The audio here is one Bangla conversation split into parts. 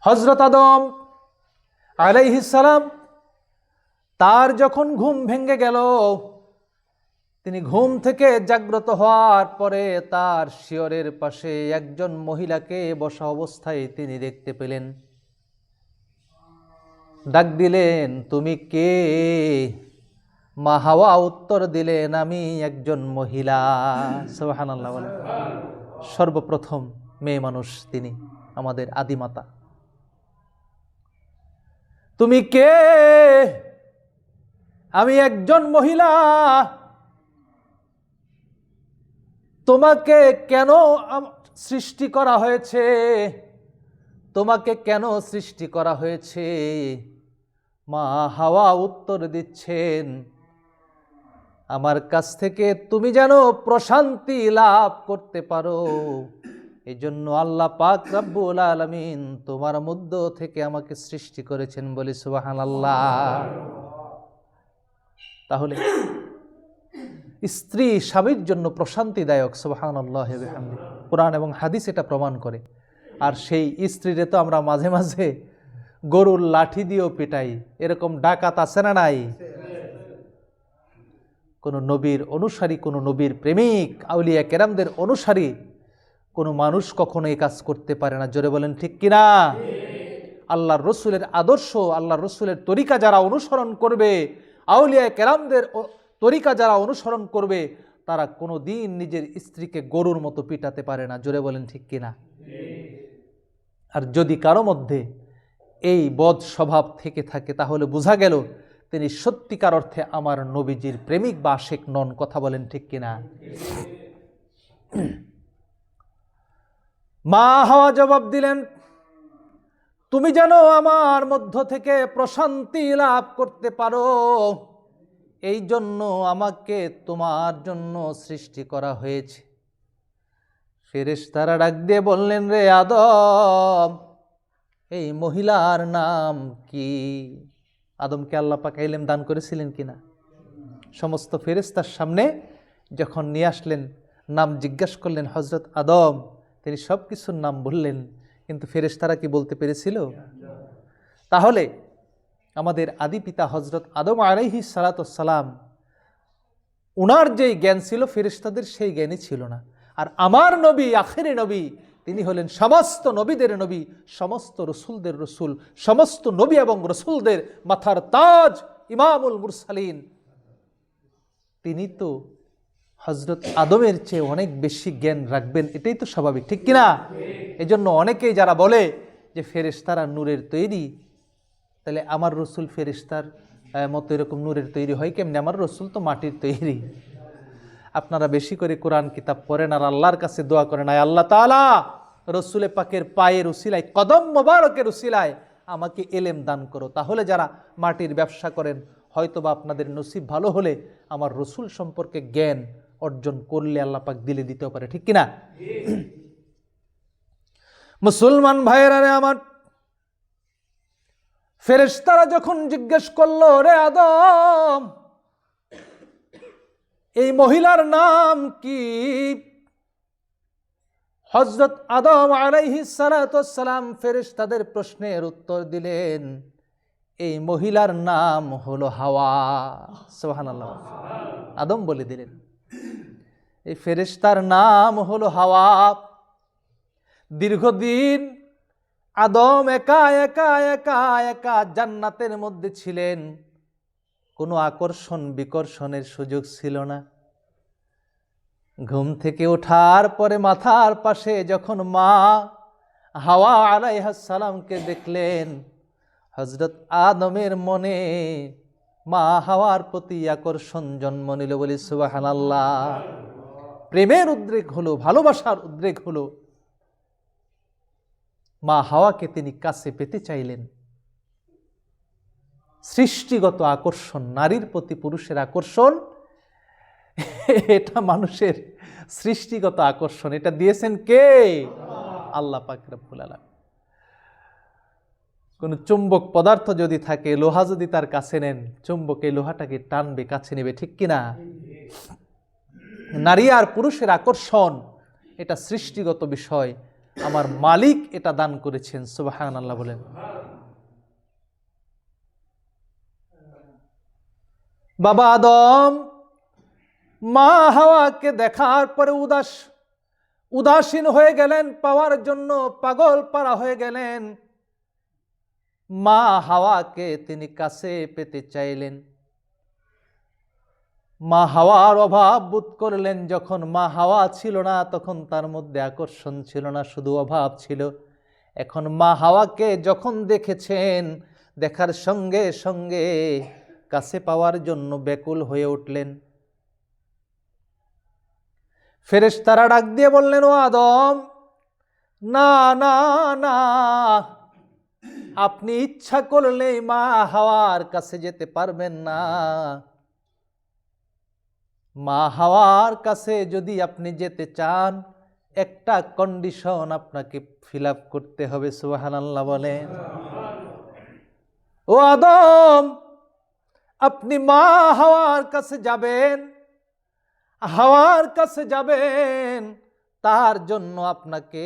হজরত আদম আলাইহিসালাম তার যখন ঘুম ভেঙে গেল, তিনি ঘুম থেকে জাগ্রত হওয়ার পরে তার শিয়রের পাশে একজন মহিলাকে বসা অবস্থায় তিনি দেখতে পেলেন। ডাক দিলেন, তুমি কে? মা হাওয়া উত্তর দিলেন, আমি একজন মহিলা। বলেন। সর্বপ্রথম মেয়ে মানুষ তিনি, আমাদের আদিমাতা। তুমি কে? আমি একজন মহিলা। তোমাকে কেন সৃষ্টি করা হয়েছে? তোমাকে কেন সৃষ্টি করা হয়েছে? মা হাওয়া উত্তর দিচ্ছেন, আমার কাছ থেকে তুমি যেন প্রশান্তি লাভ করতে পারো। এই জন্য আল্লাহ পাক রাব্বুল আলামিন তোমার মধ্য থেকে আমাকে সৃষ্টি করেছেন বলি সুবাহান আল্লাহ তাহলে স্ত্রী স্বামীর জন্য প্রশান্তিদায়ক সুবাহান আল্লাহ কোরআন এবং হাদিস এটা প্রমাণ করে। আর সেই স্ত্রীরে তো আমরা মাঝে মাঝে গরুর লাঠি দিয়েও পেটাই। এরকম ডাকাত আছে না নাই? কোনো নবীর অনুসারী, কোনো নবীর প্রেমিক, আউলিয়া কেরামদের অনুসারী কোনো মানুষ কখনো এই কাজ করতে পারে না। জোরে বলেন, ঠিক কিনা? আল্লাহর রসুলের আদর্শ, আল্লাহর রসুলের তরিকা যারা অনুসরণ করবে, আউলিয়া কেরামদের তরিকা যারা অনুসরণ করবে, তারা কোনো দিন নিজের স্ত্রীকে গরুর মতো পিটাতে পারে না। জোরে বলেন, ঠিক কিনা? আর যদি কারও মধ্যে এই বদ স্বভাব থেকে থাকে, তাহলে বোঝা গেল তিনি সত্যিকার অর্থে আমার নবীজির প্রেমিক বা আশেক নন। কথা বলেন, ঠিক কিনা? মা হাওয়া জবাব দিলেন, তুমি যেন আমার মধ্য থেকে প্রশান্তি লাভ করতে পারো। এই জন্য আমাকে তোমার জন্য সৃষ্টি করা হয়েছে। ফেরেশ তারা ডাক দিয়ে বললেন, রে আদম, এই মহিলার নাম কি? আদমকে আল্লাহ পাক ইলম দান করেছিলেন কিনা সমস্ত ফেরেশতার সামনে যখন নিয়ে আসলেন, নাম জিজ্ঞাসা করলেন হজরত আদম তিনি সব কিছুর নাম বললেন, কিন্তু ফেরেশতারা কি বলতে পেরেছিল? তাহলে আমাদের আদি পিতা হজরত আদম আলাইহি সালাতাম উনার যেই জ্ঞান ছিল, ফেরেশতাদের সেই জ্ঞানই ছিল না। আর আমার নবী, আখেরি নবী, তিনি হলেন সমস্ত নবীদের নবী, সমস্ত রসুলদের রসুল, সমস্ত নবী এবং রসুলদের মাথার তাজ ইমামুল মুরসালিন। তিনি তো হজরত আদমের চেয়ে অনেক বেশি জ্ঞান রাখবেন, এটাই তো স্বাভাবিক, ঠিক কিনা? এজন্য অনেকেই যারা বলে যে ফেরেশতারা নূরের তৈরি, তাহলে আমার রসুল ফেরিস্তার মতো এরকম নূরের তৈরি হয় কেমনি? আমার রসুল তো মাটির তৈরি। আপনারা বেশি করে কোরআন কিতাব পড়েন আর আল্লাহর কাছে দোয়া করেন, আয় আল্লাহ তাআলা, রসুলে পাকের পায়ের উসিলায়, কদম মোবারকের উসিলায় আমাকে এলেম দান করো। তাহলে যারা মাটির ব্যবসা করেন, হয়তোবা আপনাদের নসিব ভালো হলে আমার রসুল সম্পর্কে জ্ঞান অর্জন করলে আল্লাহ পাক দিলে দিতেও পারে, ঠিক কিনা? মুসলমান ভাইয়েরা রে আমার, ফেরেশতারা যখন জিজ্ঞেস করল, রে আদম, এই মহিলার নাম কি? হজরত আদম আলাইহি সালাম ফেরেশতাদের প্রশ্নের উত্তর দিলেন, এই মহিলার নাম হলো হাওয়া। সোহানাল্লাহ আদম বলে দিলেন। এই ফেরেশতার নাম হলো হাওয়া দীর্ঘদিন আদম একা একা একা একা জান্নাতের মধ্যে ছিলেন। কোনো আকর্ষণ, বিকর্ষণের সুযোগ ছিল না। ঘুম থেকে ওঠার পরে মাথার পাশে যখন মা হাওয়া আলাইহাসালামকে দেখলেন হজরত আদমের মনে মা হাওয়ার প্রতি আকর্ষণ জন্ম নিল বলি সুবাহান আল্লাহ প্রেমের উদ্রেক হলো, ভালোবাসার উদ্রেক হলো। মা হাওয়াকে তিনি কাছে পেতে চাইলেন। সৃষ্টিগত আকর্ষণ, নারীর প্রতি পুরুষের আকর্ষণ, এটা মানুষের সৃষ্টিগত আকর্ষণ। এটা দিয়েছেন কে? আল্লাহ পাক রব্বুল আলামিন। কোন চুম্বক পদার্থ যদি থাকে, লোহা যদি তার কাছে নেন, চুম্বক লোহাটাকে টানবে, কাছে নেবে, ঠিক কিনা? নারী আর পুরুষের আকর্ষণ, এটা সৃষ্টিগত বিষয়। আমার মালিক এটা দান করেছেন সুবাহান আল্লাহ বলেন। বাবা আদম, মা হাওয়াকে দেখার পরে উদাস, উদাসীন হয়ে গেলেন, পাওয়ার জন্য পাগল পাড়া হয়ে গেলেন। মা হাওয়াকে তিনি কাছে পেতে চাইলেন। মা হাওয়ার অভাব বোধ করলেন যখন মা হাওয়া ছিল না, তখন তার মধ্যে আকর্ষণ ছিল না, শুধু অভাব ছিল। এখন মা হাওয়াকে যখন দেখেছেন, দেখার সঙ্গে সঙ্গে কাছে পাওয়ার জন্য ব্যাকুল হয়ে উঠলেন। ফেরেশতারা ডাক দিয়ে বললেন, ও আদম, না না না, আপনি ইচ্ছা করলেই মা হাওয়ার কাছে যেতে পারবেন না। মা হাওয়ার কাছে যদি আপনি যেতে চান, একটা কন্ডিশন আপনাকে ফিল করতে হবে সুবাহান আল্লাহ বলেন। ও আদম, আপনি মা হাওয়ার কাছে যাবেন, হাওয়ার কাছে যাবেন, তার জন্য আপনাকে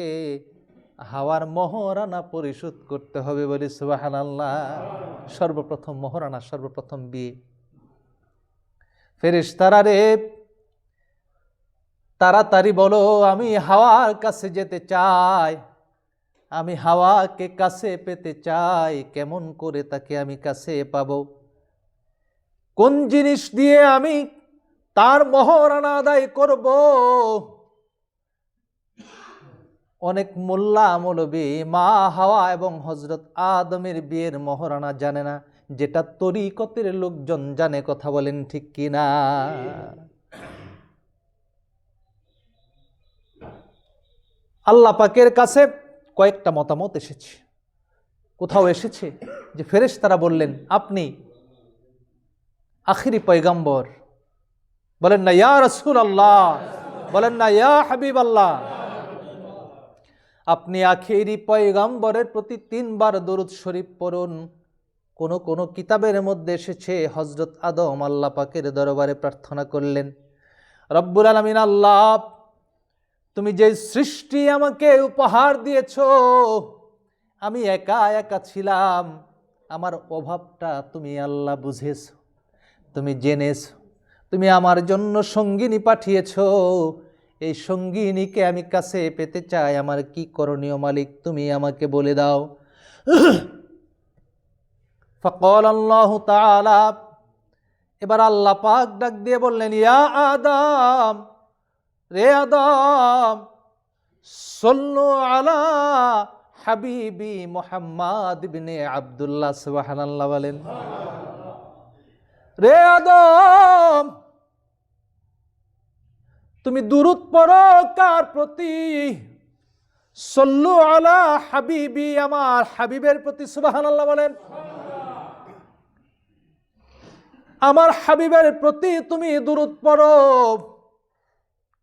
হাওয়ার মহরানা পরিশোধ করতে হবে বলে সুবাহান আল্লাহ সর্বপ্রথম মহরানা, সর্বপ্রথম বিয়ে। ফেরেশতারা রে তাড়াতাড়ি বলো, আমি হাওয়ার কাছে যেতে চাই। আমি হাওয়াকে কাছে পেতে চাই। কেমন করে তাকে আমি কাছে পাব? কোন জিনিস দিয়ে আমি তার মহরানা আদায় করব? অনেক মোল্লা, মৌলবী, মা হাওয়া এবং হজরত আদমের বিয়ের মহরানা জানে না। যেটা তরিকতের লোকজন জানে কথা বলেন ঠিক কিনা? আল্লাহ পাকের কাছে কয়েকটা মতামত এসেছে। কোথাও এসেছে যে ফেরেশ তারা বললেন, আপনি আখিরি পয়গাম্বর। বলেন না, ইয়া রসুল আল্লাহ বলেন না, ইয়া হাবিব আল্লাহ আপনি আখেরি পয়গাম্বরের প্রতি তিনবার দরুদ শরীফ পড়ুন। কোন কোন কিতাবের মধ্যে এসেছে হজরত আদম আল্লাহ পাকের দরবারে প্রার্থনা করলেন, রব্বুল আলমিন আল্লাহ, তুমি যে সৃষ্টি আমাকে উপহার দিয়েছ, আমি একা একা ছিলাম, আমার অভাবটা তুমি আল্লাহ বুঝেছ, তুমি জেনেছ, তুমি আমার জন্য সঙ্গিনী পাঠিয়েছ, এই সঙ্গিনীকে আমি কাছে পেতে চাই, আমার কি করণীয় মালিক, তুমি আমাকে বলে দাও। ফকল আল্লাহ তাআলা। এবার আল্লাহ পাক ডাক দিয়ে বললেন, ইয়া আদম, রে আদম, সল্লু আলা হাবিবি মোহাম্মদ বিনে আবদুল্লাহ, সুবহানাল্লাহ বলেন। রে আদম, তুমি দূরত পড়ো কার প্রতি? সল্লু আলা হাবিবি, আমার হাবিবের প্রতি, সুবহানাল্লাহ বলেন। আমার হাবিবের প্রতি তুমি দূরত পড়ো।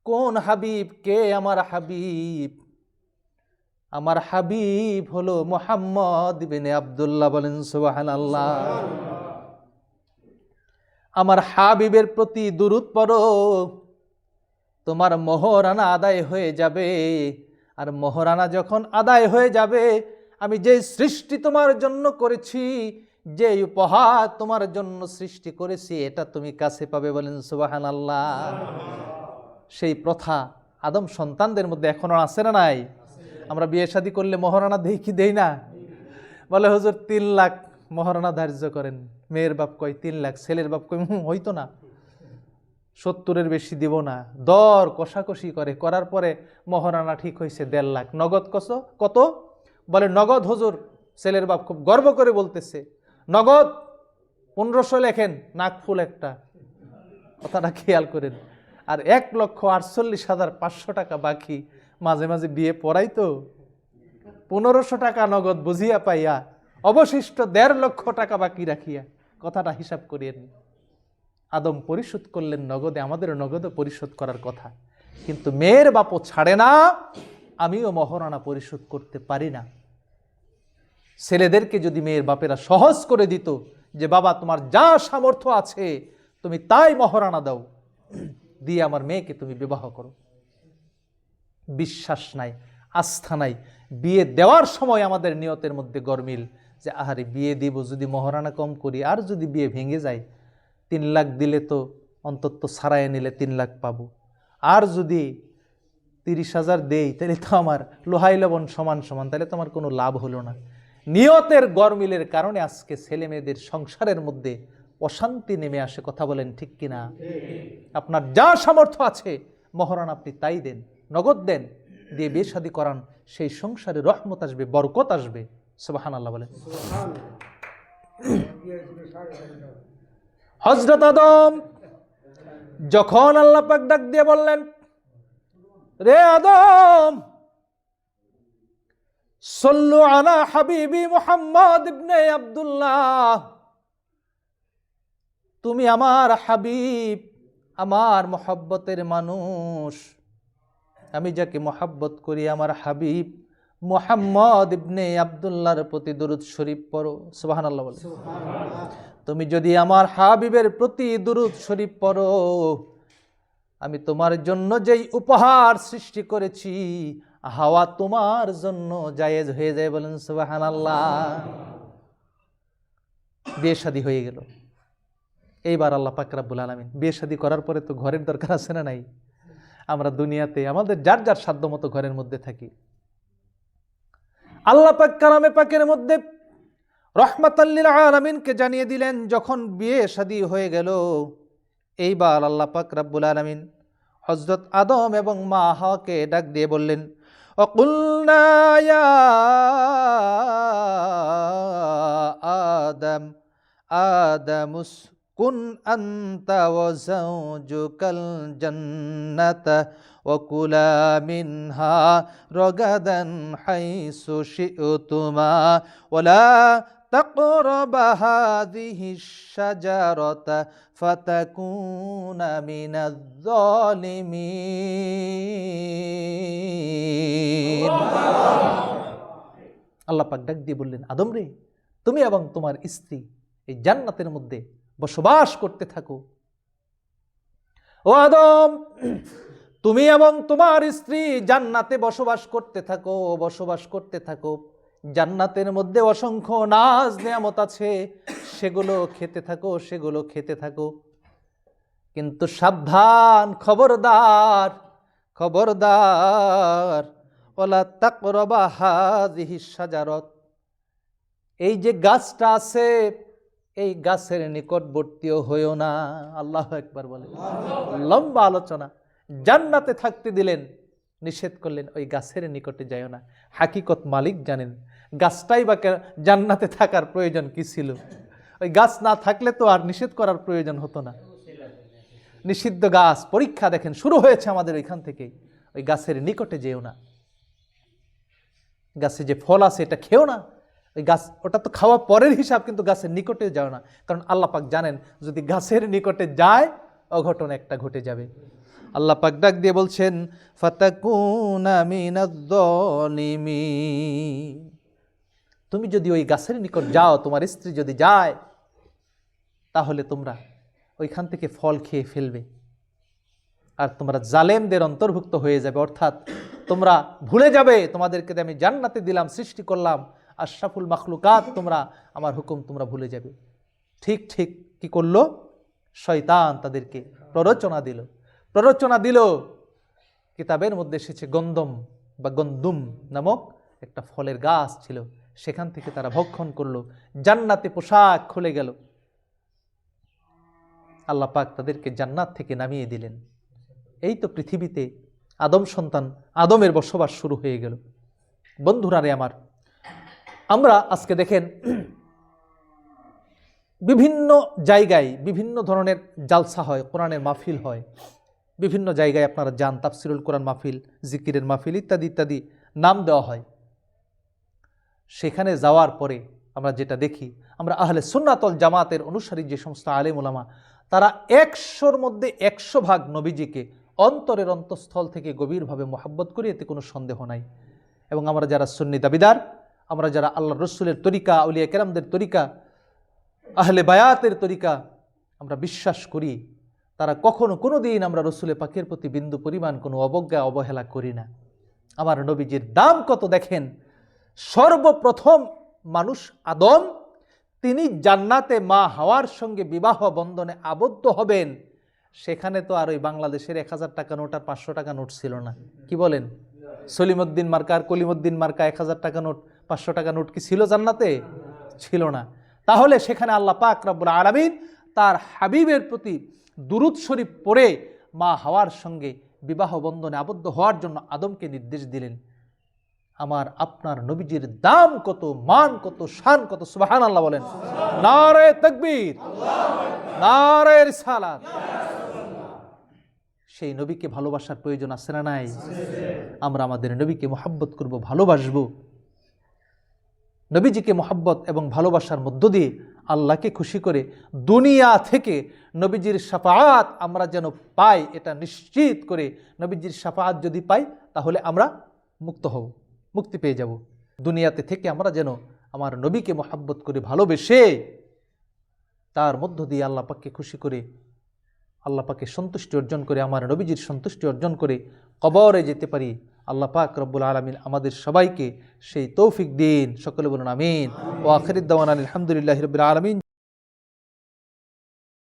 কোন হাবিব? কে আমার হাবিব? আমার হাবিব হলো মোহাম্মদ বিনে আবদুল্লাহ বলেন সুবাহান আল্লাহ আমার হাবিবের প্রতি দূরত পড়ো। তোমার মোহরানা আদায় হয়ে যাবে। আর মোহরানা যখন আদায় হয়ে যাবে, আমি যে সৃষ্টি তোমার জন্য করেছি যে উপহার তোমার জন্য সৃষ্টি করেছি, এটা তুমি কাছে পাবে বলেন সুবাহান আল্লাহ সেই প্রথা আদম সন্তানদের মধ্যে এখনও আছে না নাই? আমরা বিয়ে শাদী করলে মহারানা দেই কি দেই না? বলে, হুজুর, তিন লাখ মহারানা ধার্য করেন। মেয়ের বাপ কয়, তিন লাখ, ছেলের বাপ কয় হইতো না। সত্তরের বেশি দিব না। দর কষাকষি করে, করার পরে মহারানা ঠিক হয়েছে দেড় লাখ। নগদ কত কত? বলে, নগদ হুজুর, ছেলের বাপ খুব গর্ব করে বলতেছে নগদ পনেরোশো লেখেন নাকফুল একটা। কথাটা খেয়াল করেন। আর এক লক্ষ আটচল্লিশ হাজার পাঁচশো টাকা বাকি। মাঝে মাঝে বিয়ে পড়াই তো। পনেরোশো টাকা নগদ বুঝিয়া পাইয়া, অবশিষ্ট দেড় লক্ষ টাকা বাকি রাখিয়া কথাটা হিসাব করিয়ে নি আদম পরিশোধ করলেন নগদে আমাদের নগদে পরিশোধ করার কথা। কিন্তু মেয়ের বাপও ছাড়ে না, আমিও মহারণা পরিশোধ করতে পারি না। ছেলেদেরকে যদি মেয়ের বাপেরা সহজ করে দিত যে, বাবা, তোমার যা সামর্থ্য আছে, তুমি তাই মহারানা দাও, দিয়ে আমার মেয়েকে তুমি বিবাহ করো। বিশ্বাস নাই, আস্থা নাই। বিয়ে দেওয়ার সময় আমাদের নিয়তের মধ্যে গরমিল যে, আহারে, বিয়ে দিব, যদি মহারানা কম করি, আর যদি বিয়ে ভেঙে যায়, তিন লাখ দিলে তো অন্তত সারায় নিলে তিন লাখ পাবো। আর যদি তিরিশ হাজার দেই, তাহলে তো আমার লোহাই লবণ সমান সমান, তাহলে তো আমার কোনো লাভ হলো না। নিয়তের গরমিলের কারণে আজকে ছেলে মেয়েদের সংসারের মধ্যে অশান্তি নেমে আসে, কথা বলেন ঠিক কিনা? আপনার যা সামর্থ্য আছে, মহরণ আপনি তাই দেন, নগদ দেন, দিয়ে বিয়ে শাদী করান, সেই সংসারে রহমত আসবে, বরকত আসবে সুবাহান আল্লাহ বলেন। হজরত আদম, যখন আল্লাহ পাক ডাক দিয়ে বললেন, রে আদম সল্লু আলা হাবিবি মোহাম্মদ ইবনে আব্দুল্লাহ। তুমি আমার হাবিব আমার মহব্বতের মানুষ। আমি যাকে মহাব্বত করি আমার হাবিব মোহাম্মদ ইবনে আবদুল্লাহর প্রতি দুরুদ শরীফ পড়ো। সুবাহান আল্লাহ বলে তুমি যদি আমার হাবিবের প্রতি দুরুদ শরীফ পড়ো আমি তোমার জন্য যেই উপহার সৃষ্টি করেছি হাওয়া তোমার জন্য জায়েজ হয়ে যায় বলেন সুবাহান আল্লাহ বিয়ে হয়ে গেল। এইবার আল্লাহ পাক রাব্বুল আলমিন, বিয়ে শাদী করার পরে তো ঘরের দরকার আছে না নাই? আমরা দুনিয়াতে, আমাদের যার যার সাধ্য মতো ঘরের মধ্যে থাকি। আল্লাহ পাক কালামে পাকের মধ্যে রহমাতাল্লিল আলমিনকে জানিয়ে দিলেন, যখন বিয়ে শাদী হয়ে গেল, এইবার আল্লাহ পাক রাব্বুল আলমিন হজরত আদম এবং মা হাওয়াকে ডাক দিয়ে বললেন وقلنا يا آدم آدم اسكن أنت وزوجك الجنة وكلا منها رغدا حيث شئتما ولا تقرب هذه الشجرة فتكون من الظالمين আল্লাহ পাক ডাক দিয়ে বললেন আদম রে তুমি এবং তোমার স্ত্রী এই জান্নাতের মধ্যে বসবাস করতে থাকো ও আদম তুমি এবং তোমার স্ত্রী জান্নাতে বসবাস করতে থাকো বসবাস করতে থাকো জান্নাতের মধ্যে অসংখ্য নাজ নেয়ামত আছে। সেগুলো খেতে থাকো, সেগুলো খেতে থাকো। কিন্তু সাবধান, খবরদার খবরদার। ওলা তাকরবা হাজিহি সাজারত এই যে গাছটা আছে, এই গাছের নিকটবর্তীও হইও না। আল্লাহ একবার বলে। লম্বা আলোচনা। জান্নাতে থাকতে দিলেন, নিষেধ করলেন, ওই গাছের নিকটে যাইও না। হাকিকত মালিক জানেন। গাছটাই বা জান্নাতে থাকার প্রয়োজন কি ছিল? ওই গাছ না থাকলে তো আর নিষেধ করার প্রয়োজন হতো না। নিষিদ্ধ গাছ, পরীক্ষা দেখেন, শুরু হয়েছে আমাদের ওইখান থেকে ওই গাছের নিকটে যেও না। গাছে যে ফল আছে, এটা খেও না। ওই গাছ ওটা তো খাওয়া পরের হিসাব, কিন্তু গাছের নিকটে যাও না। কারণ আল্লাহ পাক জানেন, যদি গাছের নিকটে যায়, অঘটন একটা ঘটে যাবে। আল্লাহ পাক ডাক দিয়ে বলছেন, ফাতাকুনা মিনাজ-জালিমিন। তুমি যদি ওই গাছের নিকট যাও, তোমার স্ত্রী যদি যায়, তাহলে তোমরা ওইখান থেকে ফল খেয়ে ফেলবে। আর তোমরা জালেমদের অন্তর্ভুক্ত হয়ে যাবে, অর্থাৎ তোমরা ভুলে যাবে, তোমাদেরকে আমি জান্নাতে দিলাম, সৃষ্টি করলাম আর আশরাফুল মাখলুকাত, তোমরা, আমার হুকুম তোমরা ভুলে যাবে। ঠিক ঠিক কি করল? শয়তান তাদেরকে প্ররোচনা দিল। প্ররোচনা দিল, কিতাবের মধ্যে এসেছে গন্দম বা গন্দুম নামক একটা ফলের গাছ ছিল। সেখান থেকে তারা ভক্ষণ করল, জান্নাতে পোশাক খুলে গেল। আল্লাহ পাক তাদেরকে জান্নাত থেকে নামিয়ে দিলেন। এই তো পৃথিবীতে আদম সন্তান আদমের বসবাস শুরু হয়ে গেল। বন্ধুরা রে আমার, আমরা আজকে দেখেন বিভিন্ন জায়গায় বিভিন্ন ধরনের জালসা হয়, কোরআনের মাহফিল হয়। বিভিন্ন জায়গায় আপনারা যান, তাফসিরুল কোরআন মাহফিল, জিকিরের মাহফিল ইত্যাদি ইত্যাদি নাম দেওয়া হয়। সেখানে যাওয়ার পরে আমরা যেটা দেখি, আমরা আহলে সুন্নাতল জামাতের অনুসারী যে সমস্ত আলেম ওলামা তারা একশোর মধ্যে একশো ভাগ নবীজিকে অন্তরের অন্তঃস্থল থেকে গভীরভাবে মোহাব্বত করি এতে কোনো সন্দেহ নাই। এবং আমরা যারা সুন্নি দাবিদার, আমরা যারা আল্লাহ রসুলের তরিকা, আউলিয়া কেরামদের তরিকা, আহলে বায়াতের তরিকা, আমরা বিশ্বাস করি, তারা কখনো কোনো দিন আমরা রসুলের পাখির প্রতি বিন্দু পরিমাণ কোনো অবজ্ঞা, অবহেলা করি না। আমার নবীজির দাম কত দেখেন সর্বপ্রথম মানুষ আদম, তিনি জান্নাতে মা হাওয়ার সঙ্গে বিবাহ বন্ধনে আবদ্ধ হবেন। সেখানে তো আর ওই বাংলাদেশের এক হাজার টাকা নোট আর পাঁচশো টাকা নোট ছিল না। কি বলেন? সলিমুদ্দিন মার্কা আর কলিমুদ্দিন মার্কা এক হাজার টাকা নোট, পাঁচশো টাকা নোট কি ছিল জান্নাতে? ছিল না। তাহলে সেখানে আল্লাহ পাক রব্বুল আলমিন তার হাবিবের প্রতি দুরুদ শরীফ পড়ে মা হাওয়ার সঙ্গে বিবাহ বন্ধনে আবদ্ধ হওয়ার জন্য আদমকে নির্দেশ দিলেন। আমার আপনার নবীজির দাম কত, মান কত, শান কত সুবাহান আল্লাহ বলেন। নারে তকবীর, নারে রিসালাত। সেই নবীকে ভালোবাসার প্রয়োজন আছে না নাই? আমরা আমাদের নবীকে মোহাব্বত করব, ভালোবাসবো। নবীজিকে মোহাব্বত এবং ভালোবাসার মধ্য দিয়ে আল্লাহকে খুশি করে দুনিয়া থেকে নবীজির সাফাত আমরা যেন পাই, এটা নিশ্চিত করে নবীজির সাফাত যদি পাই, তাহলে আমরা মুক্ত হব। মুক্তি পেয়ে যাব। দুনিয়াতে থেকে আমরা যেন আমার নবীকে মোহাব্বত করে ভালোবেসে তার মধ্য দিয়ে আল্লাহ পাককে খুশি করে, আল্লাহ পাকে সন্তুষ্টি অর্জন করে, আমার নবীজির সন্তুষ্টি অর্জন করে কবরে যেতে পারি। আল্লাহ পাক রব্বুল আলমিন আমাদের সবাইকে সেই তৌফিক দিন। সকলে বলুন আমিন। ও আখরিদ্দাওয়ান আলহামদুলিল্লাহ রবিল আলমিন।